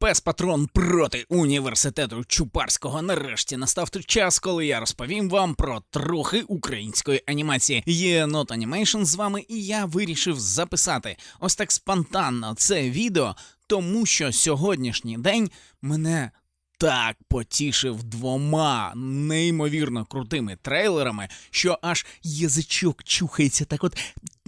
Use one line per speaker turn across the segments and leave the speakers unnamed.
Пес патрон проти університету Чупарського. Нарешті настав той час, коли я розповім вам про трохи української анімації. Є Not Animation з вами, і я вирішив записати ось так спонтанно це відео, тому що сьогоднішній день мене. Так потішив двома неймовірно крутими трейлерами, що аж язичок чухається так от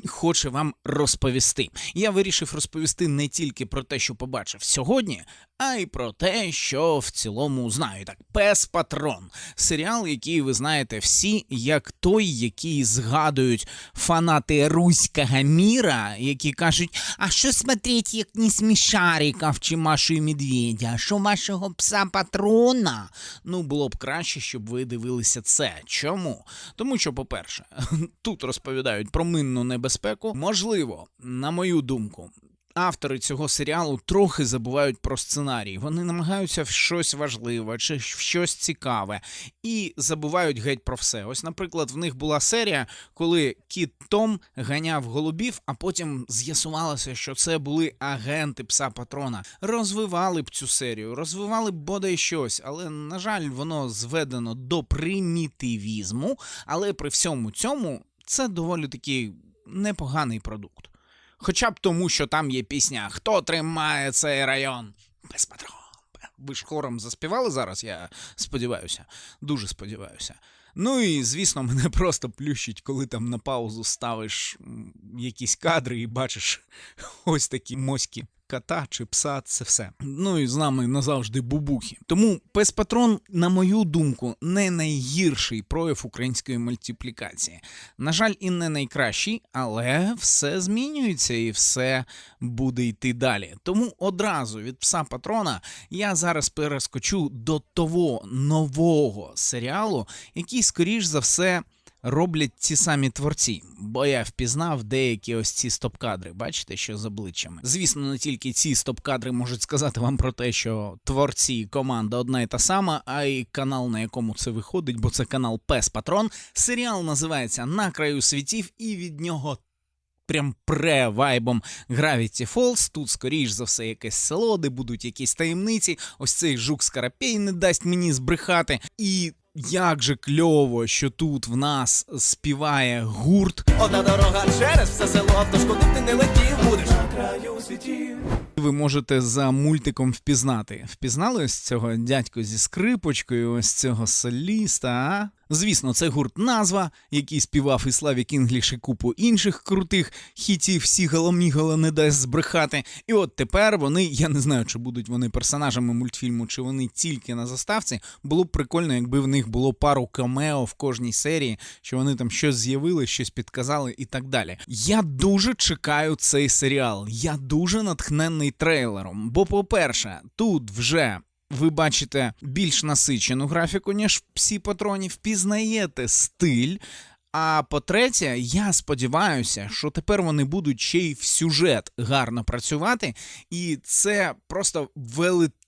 хоче вам розповісти. Я вирішив розповісти не тільки про те, що побачив сьогодні, а й про те, що в цілому знаю. Так, Пес Патрон серіал, який ви знаєте всі, як той, який згадують фанати руського міра, які кажуть: а що смотреть, як не смішариків чи Машу і Медведя, а що вашого пса патрона? Ну, було б краще, щоб ви дивилися це. Чому? Тому що, по-перше, тут розповідають про минну небезпеку. Можливо, на мою думку, автори цього серіалу трохи забувають про сценарій. Вони намагаються в щось важливе чи в щось цікаве і забувають геть про все. Ось, наприклад, в них була серія, коли кіт Том ганяв голубів, а потім з'ясувалося, що це були агенти пса патрона. Розвивали б цю серію, розвивали б бодай щось, але на жаль, воно зведено до примітивізму. Але при всьому цьому це доволі такий непоганий продукт. Хоча б тому, що там є пісня Хто тримає цей район? Без патрон. Ви ж хором заспівали зараз, я сподіваюся. Дуже сподіваюся. Ну і звісно, мене просто плющить, коли там на паузу ставиш якісь кадри і бачиш ось такі моські кота чи пса, це все. Ну і з нами назавжди бубухи. Тому пес патрон, на мою думку, не найгірший прояв української мультиплікації. На жаль, і не найкращий, але все змінюється і все буде йти далі. Тому одразу від пса патрона я зараз перескочу до того нового серіалу, який, скоріш за все. Роблять ті самі творці, бо я впізнав деякі ось ці стоп-кадри. Бачите, що з обличчями. Звісно, не тільки ці стоп-кадри можуть сказати вам про те, що творці і команда одна і та сама, а й канал, на якому це виходить, бо це канал Пес Патрон. Серіал називається На краю світів, і від нього прям пре вайбом Gravity Falls. Тут, скоріш за все, якесь село, де будуть якісь таємниці. Ось цей жук Скарапей не дасть мені збрехати. І як же кльово, що тут в нас співає гурт.
Одна дорога через все село, тож куди б ти не летів, будеш на краю світів.
Ви можете за мультиком впізнати. Впізнали ось цього дядьку зі скрипочкою, ось цього соліста, а? Звісно, це гурт назва, який співав і Славік Інгліш і купу інших крутих хітів, сігала мігала не дасть збрехати. І от тепер вони, я не знаю, чи будуть вони персонажами мультфільму, чи вони тільки на заставці. Було б прикольно, якби в них було пару камео в кожній серії, що вони там щось з'явили, щось підказали і так далі. Я дуже чекаю цей серіал. Я дуже натхнений трейлером. Бо, по-перше, тут вже ви бачите більш насичену графіку, ніж всі патроні, впізнаєте стиль. А по-третє, я сподіваюся, що тепер вони будуть ще й в сюжет гарно працювати, і це просто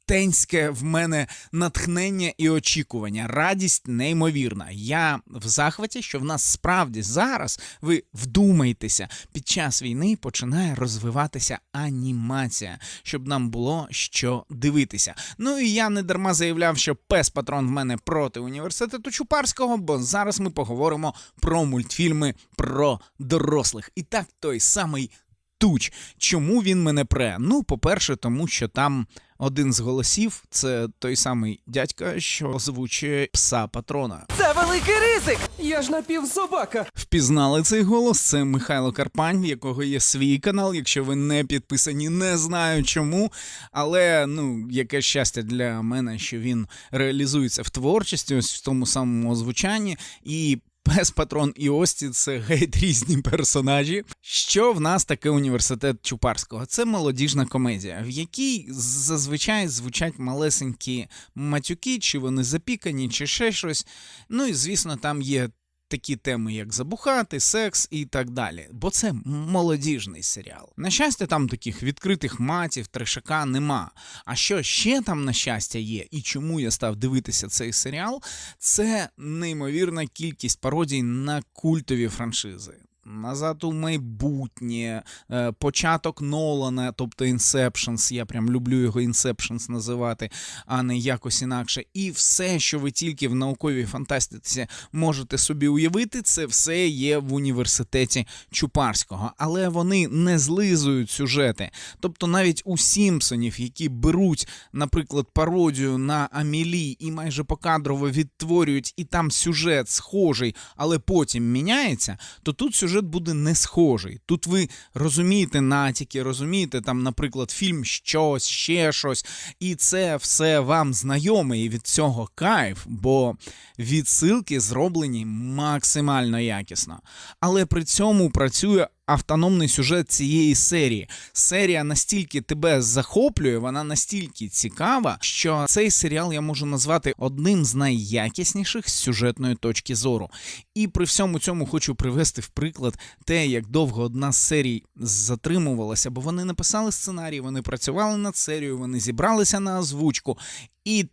велетенське в мене натхнення і очікування. Радість неймовірна. Я в захваті, що в нас справді зараз ви вдумайтеся, під час війни починає розвиватися анімація, щоб нам було що дивитися. Ну і я не дарма заявляв, що пес патрон в мене проти університету Чупарського, бо зараз ми поговоримо про мультфільми про дорослих. І так той самий Туч. Чому він мене пре? Ну, по-перше, тому що там один з голосів це той самий дядька, що озвучує пса патрона.
Це великий ризик!
Я ж напівсобака.
Впізнали цей голос. Це Михайло Карпань, в якого є свій канал. Якщо ви не підписані, не знаю чому. Але ну, яке щастя для мене, що він реалізується в творчості, ось в тому самому озвучанні. І Пес Патрон і Ості це геть різні персонажі. Що в нас таке університет Чупарського? Це молодіжна комедія, в якій зазвичай звучать малесенькі матюки, чи вони запікані, чи ще щось. Ну і звісно, там є такі теми, як забухати, секс і так далі. Бо це молодіжний серіал. На щастя, там таких відкритих матів, трешака нема. А що ще там, на щастя, є, і чому я став дивитися цей серіал, це неймовірна кількість пародій на культові франшизи. Назад у майбутнє, е, початок Нолана, тобто Inceptions, я прям люблю його Inceptions називати, а не якось інакше. І все, що ви тільки в науковій фантастиці можете собі уявити, це все є в університеті Чупарського. Але вони не злизують сюжети. Тобто навіть у Сімпсонів, які беруть, наприклад, пародію на Амілі і майже покадрово відтворюють, і там сюжет схожий, але потім міняється, то тут сюжет буде не схожий. Тут ви розумієте натяки, розумієте там, наприклад, фільм щось, ще щось, і це все вам знайоме, і від цього кайф, бо відсилки зроблені максимально якісно. Але при цьому працює автономний сюжет цієї серії. Серія настільки тебе захоплює, вона настільки цікава, що цей серіал я можу назвати одним з найякісніших з сюжетної точки зору. І при всьому цьому хочу привести в приклад те, як довго одна з серій затримувалася, бо вони написали сценарій, вони працювали над серією, вони зібралися на озвучку. І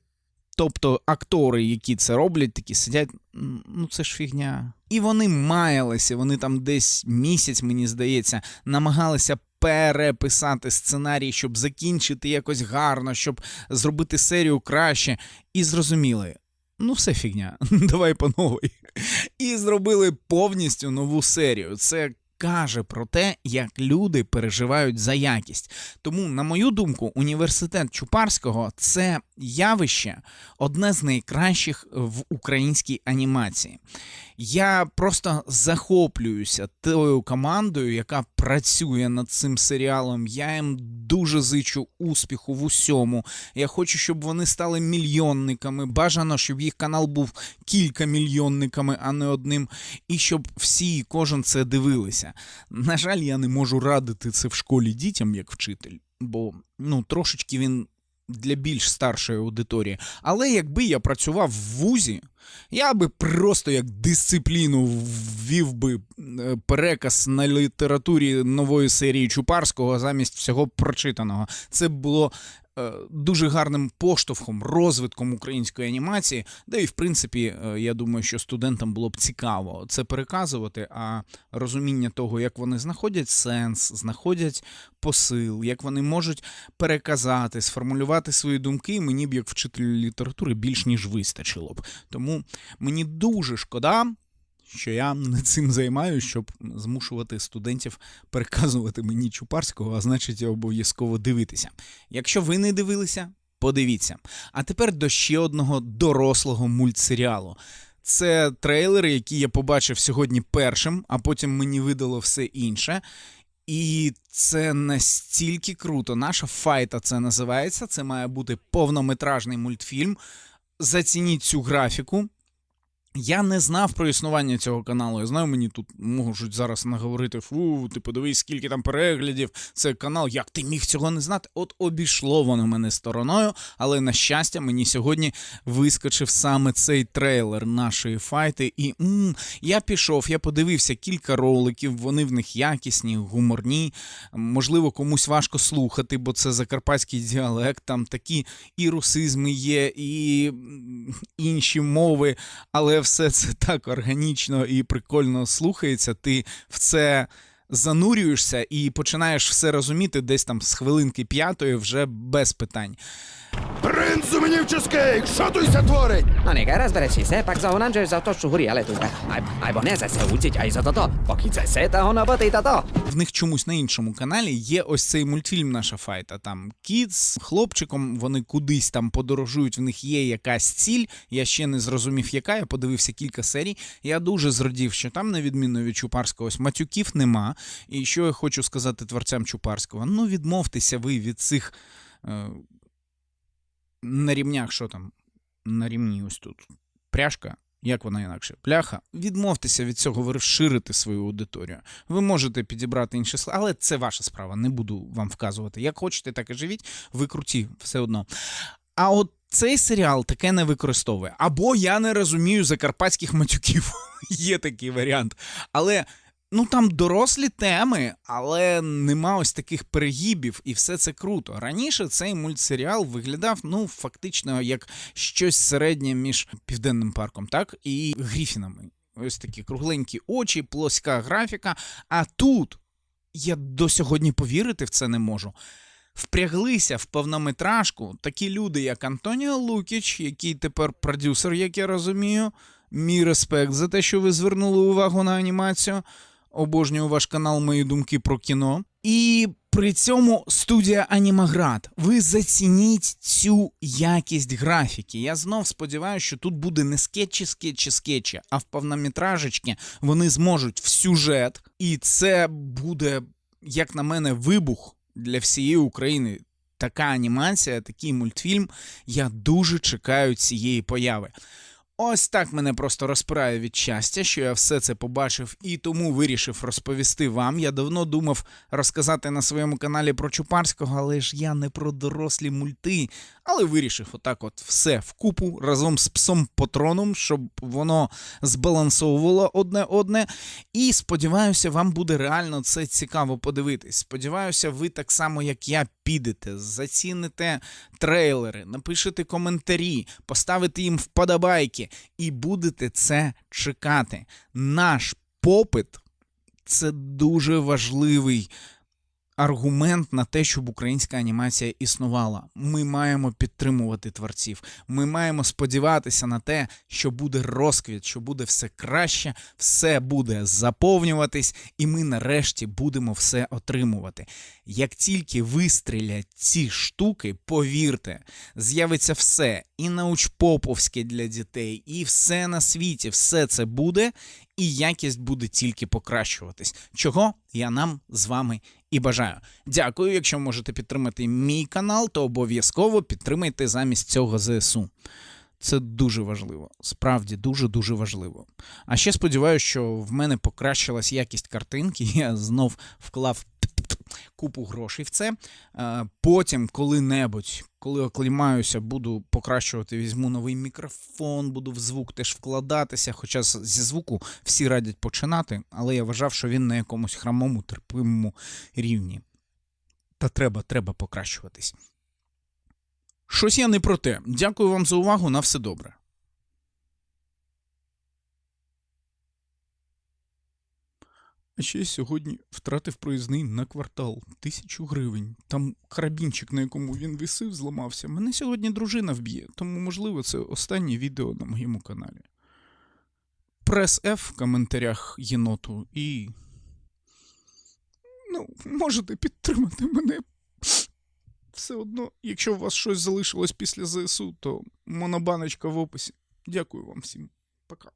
Тобто актори, які це роблять, такі сидять, ну це ж фігня. І вони маялися, вони там десь місяць, мені здається, намагалися переписати сценарій, щоб закінчити якось гарно, щоб зробити серію краще. І зрозуміли. Ну, все фігня, давай по новій. І зробили повністю нову серію. Це каже про те, як люди переживають за якість. Тому, на мою думку, університет Чупарського це явище одне з найкращих в українській анімації. Я просто захоплююся тою командою, яка працює над цим серіалом. Я їм дуже зичу успіху в усьому. Я хочу, щоб вони стали мільйонниками. Бажано, щоб їх канал був кількамільйонниками, а не одним. І щоб всі і кожен це дивилися. На жаль, я не можу радити це в школі дітям як вчитель, бо ну трошечки він для більш старшої аудиторії. Але якби я працював в вузі, я би просто як дисципліну ввів би е, переказ на літературі нової серії Чупарського замість всього прочитаного. Це б було дуже гарним поштовхом, розвитком української анімації, де і в принципі, е, я думаю, що студентам було б цікаво це переказувати, а розуміння того, як вони знаходять сенс, знаходять посил, як вони можуть переказати, сформулювати свої думки, мені б як вчителю літератури більш ніж вистачило б. Тому мені дуже шкода. Що я цим займаюся, щоб змушувати студентів переказувати мені Чупарського, а значить, обов'язково дивитися. Якщо ви не дивилися, подивіться. А тепер до ще одного дорослого мультсеріалу. Це трейлери, які я побачив сьогодні першим, а потім мені видало все інше. І це настільки круто. Наша файта це називається. Це має бути повнометражний мультфільм. Зацініть цю графіку. Я не знав про існування цього каналу. Я знаю, мені тут можуть зараз наговорити: фу, ти подивись, скільки там переглядів. Це канал. Як ти міг цього не знати? От обійшло воно мене стороною, але на щастя, мені сьогодні вискочив саме цей трейлер нашої файти. І м, я пішов, я подивився кілька роликів. Вони в них якісні, гуморні. Можливо, комусь важко слухати, бо це закарпатський діалект. Там такі і русизми є, і інші мови, але все це так органічно і прикольно слухається. Ти в це занурюєшся і починаєш все розуміти десь там з хвилинки п'ятої вже без питань.
Принцу мені в чизкейк! Що тут ся творить?
No nie, teraz bereci se, pak za onan, že za to šuhuri, ale tu. Aj, aj bo ne za se uciť, aj za toto. Pokiaľ se se, ta ono.
В них чомусь на іншому каналі є ось цей мультфільм Наша файта. Там кіт з хлопчиком, вони кудись там подорожують, в них є якась ціль. Я ще не зрозумів, яка. Я подивився кілька серій. Я дуже зрадів, що там, на відміну від Чупарського, ось матюків нема. І що я хочу сказати творцям Чупарського: ну відмовтеся ви від цих. Е- на рівнях, що там? На рівні ось тут. Пряжка. Як вона інакше? Пляха. Відмовтеся від цього, ви розширите свою аудиторію. Ви можете підібрати інші слова, але це ваша справа. Не буду вам вказувати. Як хочете, так і живіть. Ви круті, все одно. А от цей серіал таке не використовує. Або я не розумію закарпатських матюків. Є такий варіант. Але. Ну там дорослі теми, але нема ось таких перегибів, і все це круто. Раніше цей мультсеріал виглядав ну фактично як щось середнє між південним парком, так і Гріфінами. ось такі кругленькі очі, плоска графіка. А тут я до сьогодні повірити в це не можу. Впряглися в повнометражку такі люди, як Антоніо Лукіч, який тепер продюсер, як я розумію. Мій респект за те, що ви звернули увагу на анімацію. Обожнюю ваш канал Мої думки про кіно. І при цьому студія Анімаград. Ви зацініть цю якість графіки. Я знов сподіваюся, що тут буде не скетчі, скетчі, скетчі, а в повнометражечки вони зможуть в сюжет, і це буде, як на мене, вибух для всієї України. Така анімація, такий мультфільм. Я дуже чекаю цієї появи. Ось так мене просто розпирає від щастя, що я все це побачив і тому вирішив розповісти вам. Я давно думав розказати на своєму каналі про Чупарського, але ж я не про дорослі мульти. Але вирішив отак от все вкупу разом з псом Патроном, щоб воно збалансовувало одне одне. І сподіваюся, вам буде реально це цікаво подивитись. Сподіваюся, ви так само, як я, підете, заціните трейлери, напишете коментарі, поставите їм вподобайки і будете це чекати. Наш попит це дуже важливий аргумент на те, щоб українська анімація існувала. Ми маємо підтримувати творців. Ми маємо сподіватися на те, що буде розквіт, що буде все краще, все буде заповнюватись, і ми нарешті будемо все отримувати. Як тільки вистрілять ці штуки, повірте, з'явиться все і научпоповське для дітей, і все на світі, все це буде, і якість буде тільки покращуватись. Чого я нам з вами і бажаю. Дякую. Якщо можете підтримати мій канал, то обов'язково підтримайте замість цього ЗСУ. Це дуже важливо, справді дуже дуже важливо. А ще сподіваюся, що в мене покращилась якість картинки. Я знов вклав купу грошей в це. Е, Потім, коли-небудь, коли оклімаюся, буду покращувати, візьму новий мікрофон, буду в звук теж вкладатися. Хоча зі звуку всі радять починати, але я вважав, що він на якомусь храмому, терпимому рівні. Та треба, треба покращуватись. Щось я не про те. Дякую вам за увагу. На все добре. Ще сьогодні втратив проїзний на квартал тисячу гривень. Там карабінчик, на якому він висив, зламався. Мене сьогодні дружина вб'є, тому, можливо, це останнє відео на моєму каналі. Прес F в коментарях єноту і. Ну, можете підтримати мене. Все одно, якщо у вас щось залишилось після ЗСУ, то монобаночка в описі. Дякую вам всім. Пока.